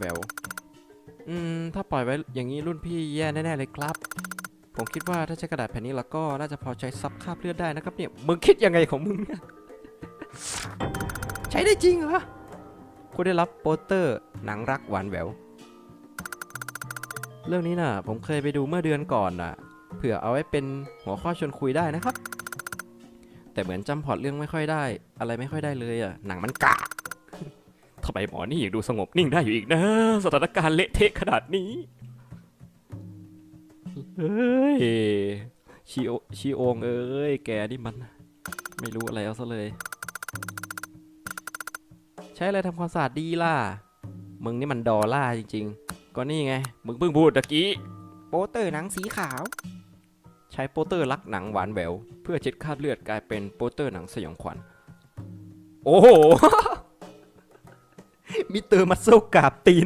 แววอืม ถ้าปล่อยไว้อย่างนี้รุ่นพี่แย่แน่ๆเลยครับ ผมคิดว่าถ้าใช้กระดาษแผ่นนี้แล้วก็น่าจะพอใช้ซับคราบเลือดได้นะครับเนี่ย มึงคิดยังไงของมึงเนี่ย ใช้ได้จริงเหรอคุณได้รับโปสเตอร์หนังรักหวานแหวว เรื่องนี้น่ะ ผมเคยไปดูเมื่อเดือนก่อนน่ะ เผื่อเอาไว้เป็นหัวข้อชวนคุยได้นะครับ แต่เหมือนจำพล็อตเรื่องไม่ค่อยได้ อะไรไม่ค่อยได้เลยอะ หนังมันกะำไมหมอนี่ยังดูสงบนิ่งได้อยู่อีกนะ สถานการณ์เละเทะขนาดนี้เฮ้ยชีโอชีโองเอ้ยแกนี่มัน ไม่รู้อะไรเอาซะเลย ใช้อะไรทำความสะอาดดีล่ะ มึงนี่มันดอลล่าจริง ๆ ก็นี่ไง มึงเพิ่งพูดตะกี้ โปสเตอร์หนังสีขาว ใช้โปสเตอร์รักหนังหวานแหวว เพื่อเช็ดคราบเลือดกลายเป็นโปสเตอร์หนังสยองขวัญ โอ้โห มิเตอร์มัสเซลกราบตีน